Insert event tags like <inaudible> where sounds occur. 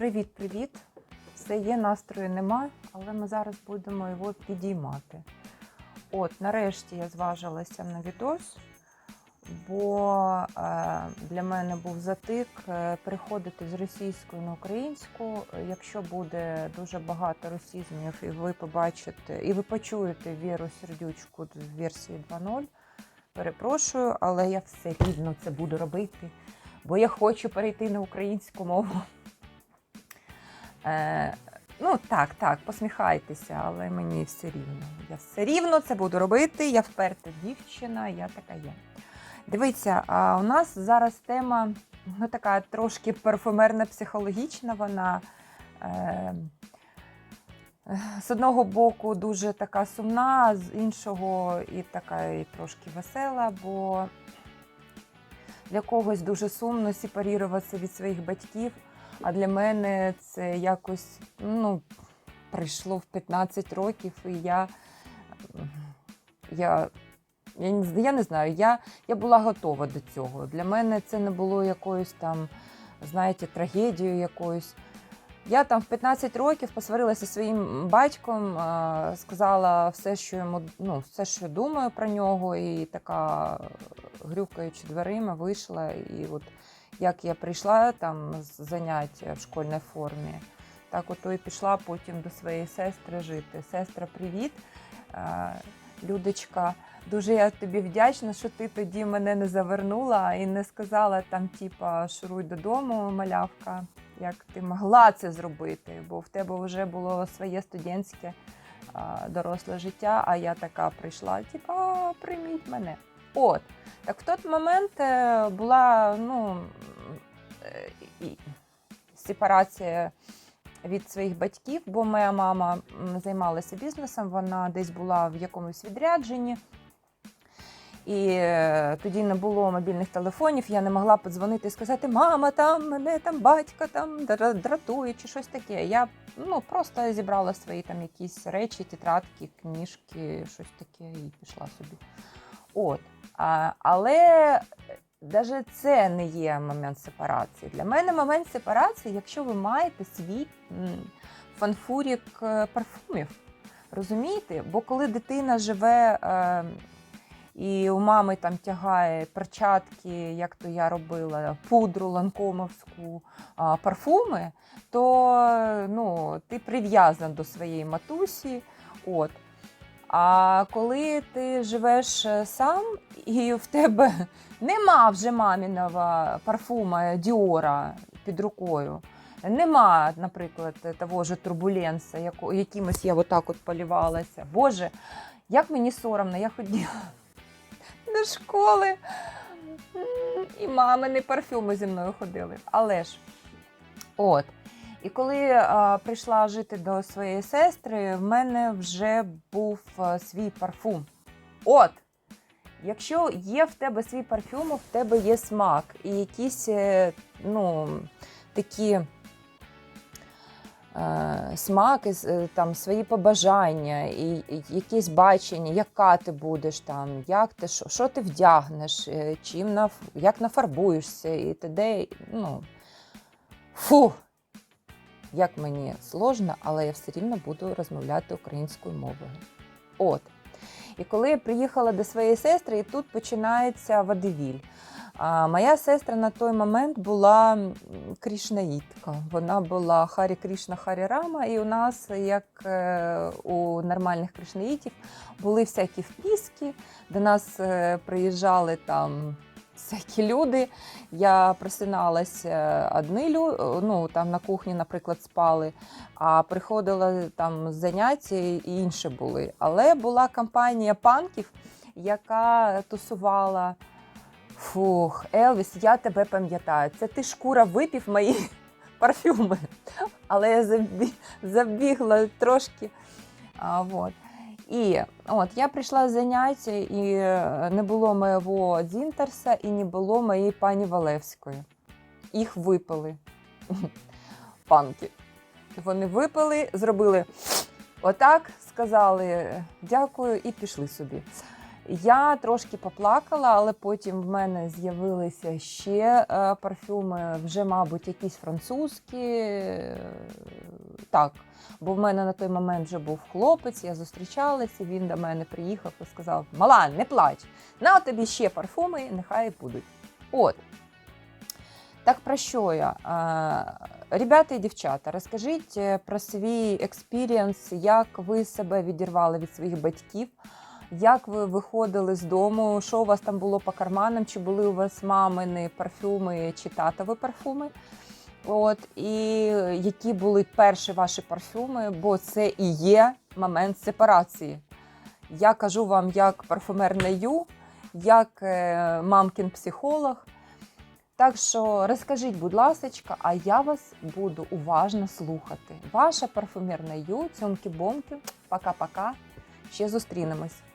Привіт-привіт! Все є, настрою нема, але ми зараз будемо його підіймати. От, нарешті я зважилася на відос, бо е, для мене був затик е, переходити з російської на українську. Якщо буде дуже багато росізмів, і ви побачите, і ви почуєте Віру Сердючку з версії 2.0, перепрошую, але я все рівно це буду робити, бо я хочу перейти на українську мову. Е, ну так, так, посміхайтеся, але мені все рівно. Я все рівно це буду робити. Я вперта дівчина, я така є. Дивіться, а у нас зараз тема ну, така трошки парфумерно-психологічна. Вона е, з одного боку дуже така сумна, а з іншого і така і трошки весела, бо для когось дуже сумно сепаріруватися від своїх батьків. А для мене це якось ну, прийшло в 15 років, і я, я, я, не- я не знаю, я, я була готова до цього. Для мене це не було якоюсь там, знаєте, трагедією якоюсь. Я там в 15 років посварилася зі своїм батьком, сказала все, що йому ну, все, що думаю про нього, і така грюкаючи дверима, вийшла. І от як я прийшла там з занять в школьній формі, так ото і пішла потім до своєї сестри жити. Сестра, привіт. Е, Людочка, дуже я тобі вдячна, що ти тоді мене не завернула і не сказала там, типа, шуруй додому, малявка, як ти могла це зробити, бо в тебе вже було своє студентське а, доросле життя, а я така прийшла, типа, прийміть мене. От. Так в той момент е, була ну, е, сепарація від своїх батьків, бо моя мама займалася бізнесом, вона десь була в якомусь відрядженні. І е, тоді не було мобільних телефонів, я не могла подзвонити і сказати, мама, там мене там батько там дратує чи щось таке. Я ну, просто зібрала свої там якісь речі, тетрадки, книжки, щось таке і пішла собі. От. А, але навіть це не є момент сепарації. Для мене момент сепарації, якщо ви маєте свій фанфурік е, парфумів. Розумієте? Бо коли дитина живе е, і у мами там тягає перчатки, як то я робила, пудру ланкомовську, а, парфуми, то е, ну, ти прив'язан до своєї матусі. От. А коли ти живеш е, сам і в тебе <laughs> нема вже маміного парфума Діора під рукою, нема, наприклад, того ж турбуленса, якимось я отак от полівалася. Боже, як мені соромно, я ходила <laughs> до школи, і мамини парфюми зі мною ходили. Але ж, от. І коли а, прийшла жити до своєї сестри, в мене вже був а, свій парфум. От! Якщо є в тебе свій парфюм, в тебе є смак і якісь е, ну, такі е, смаки, е, там, свої побажання, і, якісь бачення, яка ти будеш там, як ти, що, що ти вдягнеш, е, чим наф- як нафарбуєшся, і т.д. Ну, фу, як мені сложно, але я все рівно буду розмовляти українською мовою. От. І коли я приїхала до своєї сестри, і тут починається водевіль. А моя сестра на той момент була крішнаїтка. Вона була Харі Крішна Харі Рама, і у нас, як е, у нормальних кришнаїтів, були всякі впіски. До нас е, приїжджали там всякі люди. Я просиналася одні лю... ну, там на кухні, наприклад, спали, а приходила там заняття і інші були. Але була компанія панків, яка тусувала. Фух, Елвіс, я тебе пам'ятаю. Це ти шкура випів мої <laughs> парфюми. Але я забігла трошки. А, вот. І от я прийшла заняття, і е, не було моєго Дзінтерса, і не було моєї пані Валевської. Їх випили. <laughs> Панки. Вони випили, зробили отак, сказали дякую і пішли собі. Я трошки поплакала, але потім в мене з'явилися ще е, парфюми, вже, мабуть, якісь французькі. е, Так, бо в мене на той момент вже був хлопець, я зустрічалася, він до мене приїхав і сказав: Мала, не плач, на тобі ще парфуми, нехай будуть. От. Так про що я? Ребята і дівчата, розкажіть е, про свій експірієнс, як ви себе відірвали від своїх батьків, як ви виходили з дому, що у вас там було по карманам, чи були у вас мамини парфюми чи татові парфуми. От, і які були перші ваші парфюми, бо це і є момент сепарації. Я кажу вам як парфумерна ю, як е, мамкін психолог. Так що розкажіть, будь ласка, а я вас буду уважно слухати. Ваша парфумерна ю, цьомки-бомки, пока-пока. Ще зустрінемось.